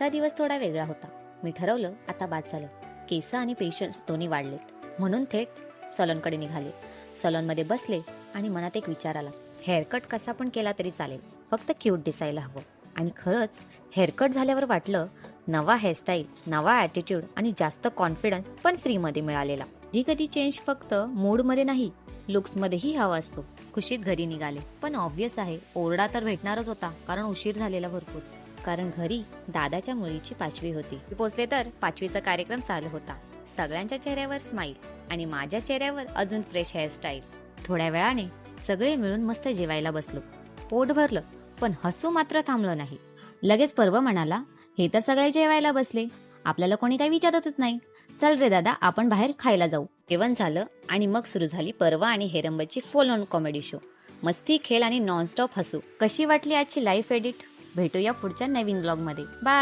आजचा दिवस थोडा वेगळा होता. मी ठरवलं आता बाद झालं. केस आणि पेशन्स दोन्ही वाढलेत. म्हणून थेट सलॉनकडे निघाले. सलॉनमध्ये बसले आणि मनात एक विचार आला. हेअरकट कसा पण केला तरी चालेल. फक्त क्यूट दिसायला हवं. आणि खरंच हेअरकट झाल्यावर वाटलं नवा हेअरस्टाईल नवा ॲटिट्यूड आणि जास्त कॉन्फिडन्स पण फ्रीमध्ये मिळालेला. कधी कधी चेंज फक्त मूडमध्ये नाही लुक्समध्येही हवा असतो. खुशीत घरी निघाले. पण ऑब्वियस आहे ओरडा तर भेटणारच होता कारण उशीर झालेला भरपूर. कारण घरी दादाच्या मुलीची पाचवी होती. पोचले तर पाचवीचा कार्यक्रम चालू होता. सगळ्यांच्या चेहऱ्यावर स्माईल आणि माझ्या चेहऱ्यावर अजून फ्रेश हेअरस्टाईल थोड्या वेळाने सगळे मिळून मस्त जेवायला बसलो. पोट भरलं पण हसू मात्र थांबलं नाही. लगेच पर्व म्हणाला हे तर सगळे जेवायला बसले. आपल्याला कोणी काही विचारतच नाही. चल रे दादा आपण बाहेर खायला जाऊ. जेवण झालं आणि मग सुरू झाली पर्वा आणि हेरंबची फुल ऑन कॉमेडी शो मस्ती खेळ आणि नॉनस्टॉप हसू. कशी वाटली आजची लाईफ एडिट भेटूया पुढच्या नवीन ब्लॉगमध्ये बाय